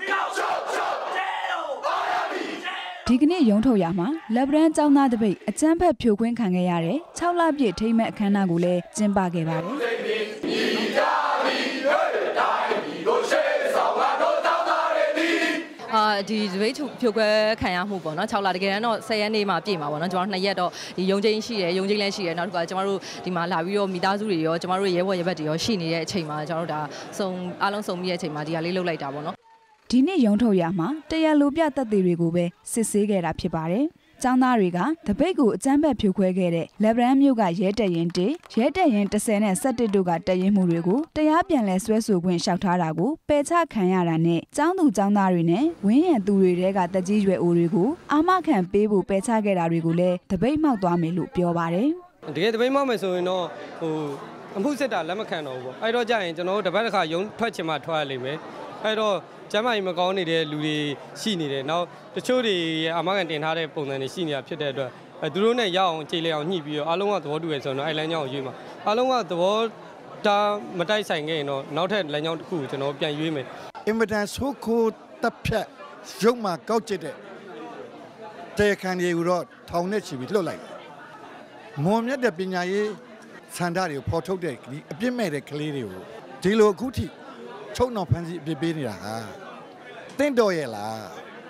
မြောက်ချောချောတဲကိုပါရမီ ဒီကနေ့ရုံးထုတ်ရမှာလက်ဗရန်ចောင်းသားတပိတ်အကျန်းဖက်ဖြိုခွင်းခံခဲ့ရတဲ့6လပြည့်ထိမ့်မဲ့အခမ်းအနားကိုလည်းကျင်းပခဲ့ပါတယ်ဒီကြပြီဟဲ့တိုင်းဒီကိုရှေ့ဆောင်ကတော့တောင်းသားတွေဒီအာဒီဒဘိတ်ဖြိုခွဲခံရမှုပေါ့နော်6လတကယ်တမ်းတော့10ရက်နေ့မှပြည့်မှာပေါ့နော်ကျွန်တော်တို့2ရက်တော့ဒီရုံချင်းရှိတယ်ရုံချင်းလည်းရှိတယ်နောက်တစ်ခါကျွန်တော်တို့ဒီမှာလာပြီးတော့မိသားစုတွေရောကျွန်တော်တို့ရဲဘော်ရဲဘက်တွေရောရှိနေတဲ့အချိန်မှာကျွန်တော်တို့ဒါစုံအားလုံးစုံပြီးတဲ့အချိန်မှာဒီဟာလေးလှုပ်လိုက်တာပေါ့နော် ဒီနေ့ရုံးထုတ်ရမှာတရားလိုပြတပ်သေးတွေကိုပဲစစ်ဆေးခဲ့တာဖြစ်ပါတယ်။ကျောင်းသားတွေကတပိတ်ကိုအကြမ်းဖက်ဖြိုခွဲခဲ့တဲ့လက်ဗရန်မြို့ကရဲတပ်ရင်1ရဲတပ်ရင်30နဲ့17တို့ကတပ်ရင်မှုတွေကိုတရားပြန်လဲဆွဲဆိုခွင့်လျှောက်ထားတာကိုပယ်ချခံရတာနဲ့ကျောင်းသူကျောင်းသားတွေနဲ့ဝင်းရံသူတွေတဲကတက်ကြီးရွယ်အိုတွေကိုအာမခံပေးဖို့ပယ်ချခဲ့တာတွေကိုလည်းတပိတ်မှောက်သွားမယ်လို့ပြောပါတယ်။တကယ်တပိတ်မောက်မယ်ဆိုရင်တော့ဟိုအမှုစစ်တာလက်မခံတော့ဘူးပေါ့အဲ့တော့ကြာရင်ကျွန်တော်တို့တစ်ပတ်တစ်ခါရုံးထွက်ချင်မှထွက်ရလိမ့်မယ်အဲ့တော့ ကျမ်းမာရေးမကောင်းနေတဲ့လူတွေရှိနေတယ်နောက်တချို့တွေအာမခံတင်ထားတဲ့ပုံစံတွေရှိနေတာဖြစ်တဲ့အတွက်အဲသူတို့နဲ့ရအောင်ကြည်လည်အောင်ညှိပြီးတော့အားလုံးကသဘောတူရဆိုတော့အဲ့လမ်းကြောင်းကိုရွေးမှာအားလုံးကသဘောတာမတိုက်ဆိုင်ခဲ့ရင်တော့နောက်ထပ်လမ်းကြောင်းတစ်ခုကိုကျွန်တော်ပြန်ရွေးမယ်အင်မတန်ဆိုးခိုးတပ်ဖြတ်ရုပ်မှာကောက်ကျစ်တဲ့တေခံတွေကိုတော့ထောင်နဲ့ချီပြီးလွတ်လိုက်မွန်မြတ်တဲ့ပညာရေးစန္ဒတွေကိုဖော်ထုတ်တဲ့ဒီအပြစ်မဲ့တဲ့ကလေးတွေကိုဒီလိုအခုထိချုပ်နှောင်ဖန်ဆီးအပြစ်ပေးနေတာဟာ တင့်တော်ရဲ့လား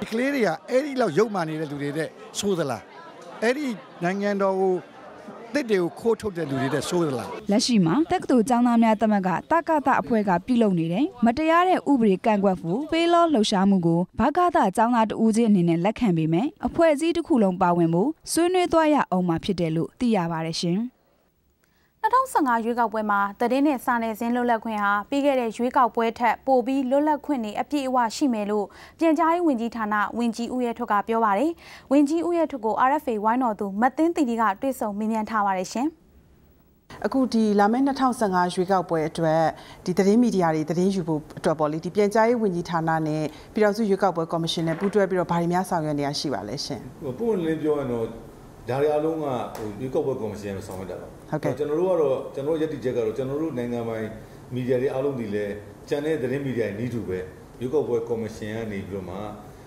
ဒီကလေးတွေကအဲ့ဒီလောက်ရုပ်မာနေတဲ့လူတွေတဲ့ဆိုးသလားအဲ့ဒီနိုင်ငံတော်ကိုတစ်တွေကိုခိုးထုတ်တဲ့လူတွေတဲ့ဆိုးသလားလက်ရှိမှာတက္ကသိုလ်ကျောင်းသားများတက်မကတက္ကသအဖွဲ့ကပြုလုပ်နေတဲ့မတရားတဲ့ဥပဒေကန့်ကွက်ဖို့ပေးလောလှုပ်ရှားမှုကိုဘာကသကျောင်းသားတဦးချင်းအနေနဲ့လက်ခံပေမဲ့အဖွဲ့အစည်းတစ်ခုလုံးပါဝင်ဖို့ဆွေးနွေးသွားရအောင်မှာဖြစ်တယ်လို့သိရပါတယ်ရှင်။ 2015ရွေးကောက်ပွဲမှာတည်င်းနဲ့စာနယ်ဇင်းလွတ်လပ်ခွင့်ဟာပြီးခဲ့တဲ့ရွေးကောက်ပွဲထက်ပိုပြီးလွတ်လပ်ခွင့်တွေအပြည့်အဝရှိမယ်လို့ပြန်ကြားရေးဝန်ကြီးဌာနဝန်ကြီးဦးရဲထွဋ်ကပြောပါတယ်။ဝန်ကြီးဦးရဲထွဋ်ကို RFA ဝိုင်းတော်သူမတ်သိန်းတီတီကတွေ့ဆုံမေးမြန်းထားပါတယ်ရှင်။အခုဒီလာမယ့်2015ရွေးကောက်ပွဲအတွက်ဒီသတင်းမီဒီယာတွေသတင်းယူဖို့အတွက်ပေါ့လေဒီပြန်ကြားရေးဝန်ကြီးဌာနနဲ့ပြည်ထောင်စုရွေးကောက်ပွဲကော်မရှင်နဲ့ပူးတွဲပြီးတော့ဗားရီများဆောင်ရွက်နေရရှိပါလဲရှင်ဟိုပုံလင်းပြောရင်တော့ဒါရီအားလုံးကဟိုရွေးကောက်ပွဲကော်မရှင်နဲ့ဆောင်ရွက်တာပါ ဟုတ်ကဲ့ကျွန်တော်တို့ကတော့ကျွန်တော်တို့ယက်တီချက်ကတော့ကျွန်တော်တို့နိုင်ငံပိုင်မီဒီယာတွေအားလုံးဒီလဲကျန်တဲ့သတင်းမီဒီယာတွေနီးတူပဲရွေးကောက်ပွဲကော်မရှင်ကနေပြီးတော့မှ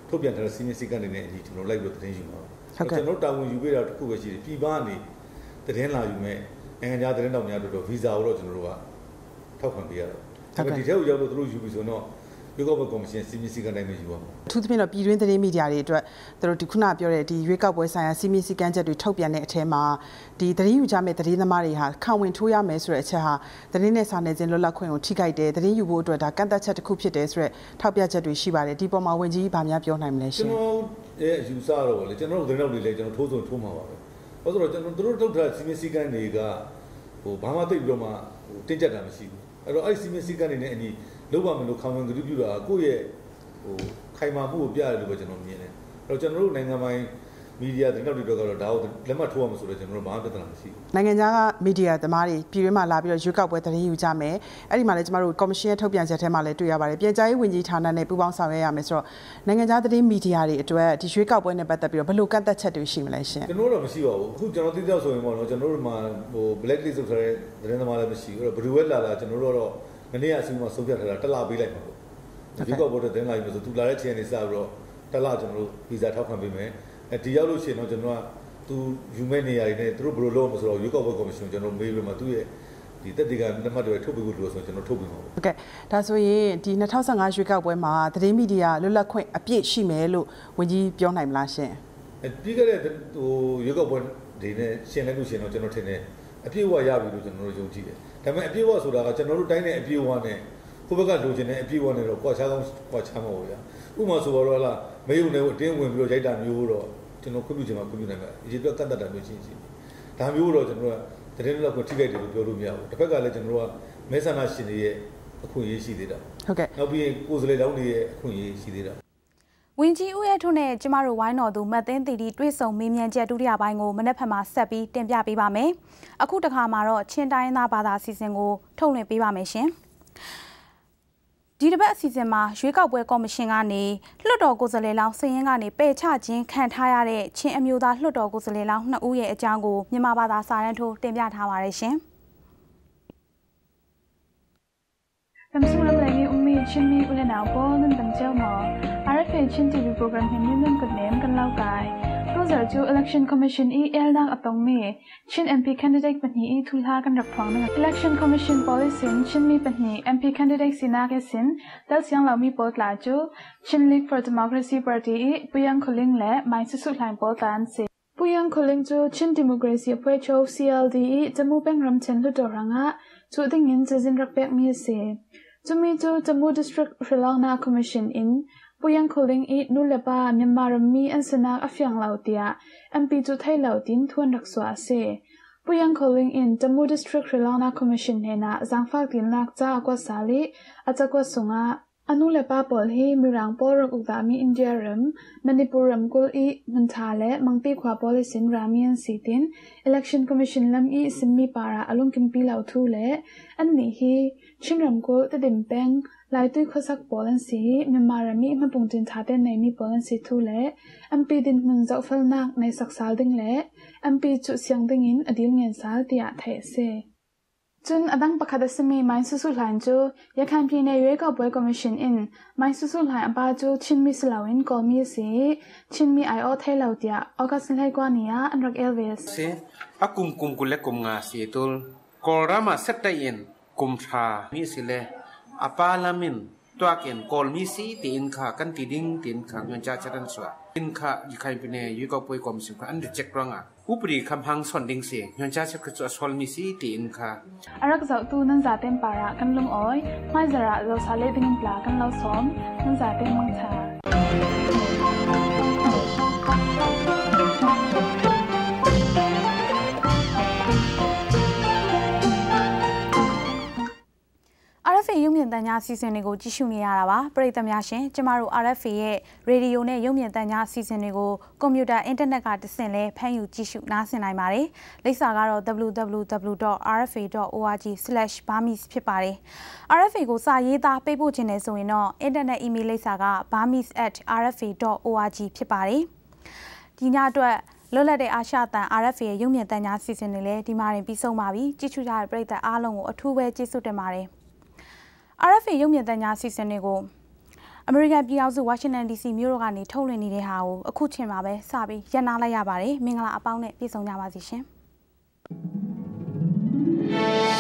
ထုတ်ပြန်ထားတဲ့စီမင်းစည်းကမ်းတွေနဲ့အညီကျွန်တော်လိုက်ပြီးသတင်းယူမှာဟုတ်ကဲ့ကျွန်တော်တာဝန်ယူပေးတာတစ်ခုပဲရှိတယ်ပြည်ပကနေသတင်းလာယူမဲ့နိုင်ငံခြားသတင်းတောက်များတို့တော့ဗီဇာကိုတော့ကျွန်တော်တို့ကထောက်ခံပေးရတော့ဒါပေမဲ့ဒီထက်ကိုရောက်လို့သူတို့ယူပြီဆိုတော့ ရွေးကောက်ပွဲကော်မရှင်စီမီစီကတိုင်းပဲယူပါမယ်အထူးသဖြင့်တော့ပြည်တွင်းသတင်းမီဒီယာတွေအတွက်သူတို့ဒီခုနပြောတဲ့ဒီရွေးကောက်ပွဲဆိုင်ရာစီမီစီကန်းချက်တွေထုတ်ပြန်တဲ့အထက်မှာဒီသတင်းယူကြမဲ့သတင်းသမားတွေဟာခံဝင်ထိုးရမယ်ဆိုတဲ့အချက်ဟာသတင်းနဲ့စာနယ်ဇင်းလွတ်လပ်ခွင့်ကိုထိခိုက်တယ်သတင်းယူဖို့အတွက်ဒါကန့်သက်ချက်တစ်ခုဖြစ်တယ်ဆိုတဲ့ထောက်ပြချက်တွေရှိပါတယ်ဒီပေါ်မှာဝင်ကြီးဗာများပြောနိုင်မလဲရှင်ကျွန်တော်ရဲ့အယူဆတော့လေကျွန်တော်တို့သတင်းတော်တွေလည်းကျွန်တော်ထိုးစုံထိုးမှာပါပဲဘာလို့ဆိုတော့ကျွန်တော်တို့ထုတ်ထားစီမီစီကန်းတွေကဟိုဘာမှသိပြီးတော့မှဟိုတင်းကျပ်တာမရှိဘူးအဲ့တော့အဲ့စီမီစီကန်းတွေနဲ့အညီ လုံးဝမလို့ခံဝန်ကတိပြုတာကိုယ့်ရဲ့ဟိုခိုင်မာမှုကိုပြရတယ်လို့ပဲကျွန်တော်မြင်တယ်အဲ့တော့ကျွန်တော်တို့နိုင်ငံပိုင်မီဒီယာသတင်းတောက်တွေတော့ကတော့ဒါကိုလက်မှတ်ထိုးရမှာဆိုတော့ကျွန်တော်တို့ဘာမှပြဿနာမရှိဘူးနိုင်ငံခြားကမီဒီယာသမားတွေပြည်တွင်းမှာလာပြီးတော့ရွေးကောက်ပွဲသတင်းယူကြမယ်အဲ့ဒီမှာလည်းကျမတို့ကော်မရှင်ရဲ့ထုတ်ပြန်ချက်ထဲမှာလည်းတွေ့ရပါတယ်ပြည်ကြားရေးဝန်ကြီးဌာနနဲ့ပူးပေါင်းဆောင်ရွက်ရမယ်ဆိုတော့နိုင်ငံခြားသတင်းမီဒီယာတွေအတွက်ဒီရွေးကောက်ပွဲနဲ့ပတ်သက်ပြီးတော့ဘယ်လိုကန့်သက်ချက်တွေရှိမလဲရှင်ကျွန်တော်တို့တော့မရှိပါဘူးအခုကျွန်တော်သိတဲ့ဆိုရင်ပေါ့နော်ကျွန်တော်တို့မှာဟို blacklist ဆိုတဲ့သတင်းသမားလည်းမရှိဘူးအဲ့တော့ဘယ်သူပဲလာလာကျွန်တော်တို့ကတော့ မနေ့ကအစည်းအဝေးမှာဆုံးဖြတ်ထားတာတက်လာပေးလိုက်မှာပေါ့ဒီကောက်ပေါ်တဲ့တင်လာပြီဆိုသူလာတဲ့ချိန်နေစပြီးတော့တက်လာကျွန်တော်တို့ဗီဇာထောက်ခံပေးမယ်အဲဒီရောက်လို့ရှိရင်တော့ကျွန်တော်ကသူယူမဲ့နေရာတွေနဲ့သူတို့ဘယ်လိုလုပ်မလဲဆိုတော့ရွေးကောက်ပွဲကော်မရှင်ကျွန်တော်မေးပြီးမှသူ့ရဲ့ဒီတက်ဒီကလက်မှတ်တွေထုတ်ပေးဖို့လို့ဆိုကျွန်တော်ထုတ်ပေးမှာပေါ့ဟုတ်ကဲ့ဒါဆိုရင်ဒီ2015ရွေးကောက်ပွဲမှာသတင်းမီဒီယာလွတ်လပ်ခွင့်အပြည့်ရှိမယ်လို့ဝန်ကြီးပြောနိုင်မလားရှင်ပြီးခဲ့တဲ့ဟိုရွေးကောက်ပွဲဒီနဲ့ရှင်လဲလို့ရှင်တော့ကျွန်တော်ထင်တယ်အပြည့်အဝရပြီလို့ကျွန်တော်တို့ယုံကြည်တယ် ဒါပေမဲ့အပြည့်အဝဆိုတာကကျွန်တော်တို့တိုင်းနဲ့အပြည့်အဝနဲ့ကိုယ့်ဘက်ကလိုချင်တဲ့အပြည့်အဝနဲ့တော့ကွာခြားကောင်းကွာခြားမှာပေါ့ဗျာဥပမာဆိုတော့လားမေယုံနဲ့အတင်းဝင်ပြီးတော့ရိုက်တာမျိုးတော့ကျွန်တော်ခွင့်ပြုချင်မှခွင့်ပြုနိုင်မှာအရေးပြတ်တတ်တာမျိုးချင်းချင်းဒါမျိုးတော့ကျွန်တော်ကတရင်လောက်ကိုထိခိုက်တယ်လို့ပြောလို့မရဘူးတစ်ဖက်ကလည်းကျွန်တော်ကမဲဆန္ဒရှင်တွေရဲ့အခွင့်အရေးရှိသေးတာဟုတ်ကဲ့နောက်ပြီးကိုယ်စလေတောင်းတွေရဲ့အခွင့်အရေးရှိသေးတာ ဝင်းကြီးဦးရဲ့ထုနဲ့ကျမတို့ဝိုင်းတော်သူမတ်သိန်းတီတီတွေ့ဆုံမေးမြန်းချက်ဒုတိယပိုင်းကိုမနက်ဖြန်မှာဆက်ပြီးတင်ပြပေးပါမယ်။အခုတခါမှာတော့ချင်းတိုင်းသားဘာသာအစီအစဉ်ကိုထုတ်လွှင့်ပေးပါမယ်ရှင်။ဒီတစ်ပတ်အစီအစဉ်မှာရွေးကောက်ပွဲကော်မရှင်ကနေလွှတ်တော်ကိုယ်စားလှယ်လောင်းစည်ရင်းကနေပယ်ချခြင်းခံထားရတဲ့ချင်းအမျိုးသားလွှတ်တော်ကိုယ်စားလှယ်လောင်း2ဦးရဲ့အကြောင်းကိုမြန်မာဘာသာစာတမ်းထိုးတင်ပြထားပါတယ်ရှင်။ Kamsula lagi umi chimi ulen au po nun tang chao mo. RFA chin TV program hin nun kut nem kan lau kai. Prozer chu election commission e el dang atong me. Chin MP candidate pani e thulha kan rak phang na. Election commission policy chin mi pani MP candidate sina ke sin dal siang lau mi pot la chu Chin League for Democracy Party e puyang kholing le mai su su hlain pot tan se. ပူယန်ခိုလင်းကျချင်းဒီမိုကရေစီအဖွဲ့ချုပ် CLD တမှုပင်ရမ်ချန်လူတော်ရငါကျူတင်ငင်စစင်ရက်ပက်မီစေကျမီကျတမှု district ရလောင်နာ commission in ပူယန်ခိုလင်းဤနုလပါမြန်မာရမီအန်စနာအဖျံလောက်တရ MP ကျထိုင်လောက်တင်ထွန်းရက်စွာစေပူယန်ခိုလင်း in တမှု district ရလောင်နာ commission ဟဲနာဇန်ဖတ်တင်လောက်ချာကွာစာလီအချကွာဆုငါ anu le pa pol hi mirang porok ukdami india ram manipur ram kul i manthale mangpi khwa policy ramian sitin election commission lam i simmi para alung kim pi lau thu le an ni hi chimram ko te dim peng lai tui khosak polan si myanmar rami ma pung tin tha te nei mi polan si thu le mp din mang zau phal nak nei sak sal ding le mp chu siang ding in adil ngen sal tia the se ကျွန်းအဒန်းပခဒစမီမိုင်းဆူဆူလှန်ကျိုရခိုင်ပြည်နယ်ရွေးကောက်ပွဲကော်မရှင်အင်မိုင်းဆူဆူလှန်အပါကျိုချင်းမီစလောင်ကော်မီစီချင်းမီအိုင်အောထဲလောက်တအောဂတ်စန်လိုက်ကွာနီယာအန်ရက်အယ်ဗစ်စီအကုမ်ကုမ်ကုလက်ကုမ်ငါစီတူကောရမဆက်တိုင်ကုမ်သာမီစီလေအပါလာမင်တွာကင်ကော်မီစီတင်ခါကန်တီဒင်းတင်ခါညွန်ချာချန်ဆွာတင်ခါဒီခိုင်ပြည်နယ်ရွေးကောက်ပွဲကော်မရှင်ကအန်ဒချက်ရောငါဥပဒေคำพังส่วนดิ่งเสียงย้อนจ้าเชฟคือจะสอลมีสี apalamin tu akin kol misi ti kha kan ti ding ti in kha ngan cha charan swa. In kha yi khai pine yi ko poi kom sim kha an de check rang a upri kham hang son ding se ngan cha chak chu sol misi ti in kha. Arak zau tu nan za tem para kan lung oi mai zara zau sale ding pla kan lo som nan za tem mang cha. RFA ရုပ်မြင်သံကြားအစီအစဉ်တွေကိုကြည့်ရှုနေရတာပါပရိသတ်များရှင်ကျမတို့ RFA ရဲ့ရေဒီယိုနဲ့ရုပ်မြင်သံကြားအစီအစဉ်တွေကိုကွန်ပျူတာအင်တာနက်ကတဆင့်လဲဖမ်းယူကြည့်ရှုနားဆင်နိုင်ပါတယ်လိပ်စာကတော့ www.rfa.org/burmese ဖြစ်ပါတယ် RFA ကိုစာရေးသားပေးပို့ခြင်းနဲ့ဆိုရင်တော့အင်တာနက်အီးမေးလ်လိပ်စာက burmese@rfa.org ဖြစ်ပါတယ်ဒီညအတွက်လွတ်လပ်တဲ့အာရှတန် RFA ရဲ့ရုပ်မြင်သံကြားအစီအစဉ်တွေလည်းဒီမှာတင်ပြီးဆုံးပါပြီကြည့်ရှုကြတဲ့ပရိသတ်အားလုံးကိုအထူးပဲကျေးဇူးတင်ပါတယ် RFA ရုပ်မြင်သံကြားစီစဉ်တွေကိုအမေရိကန်ပြည်ထောင်စုဝါရှင်တန် DC မြို့တော်ကနေထုတ်လွှင့်နေတဲ့ဟာကိုအခုချိန်မှာပဲစပြီးရန်နာလိုက်ရပါတယ်မင်္ဂလာအပေါင်းနဲ့ပြည့်စုံကြပါစီရှင်။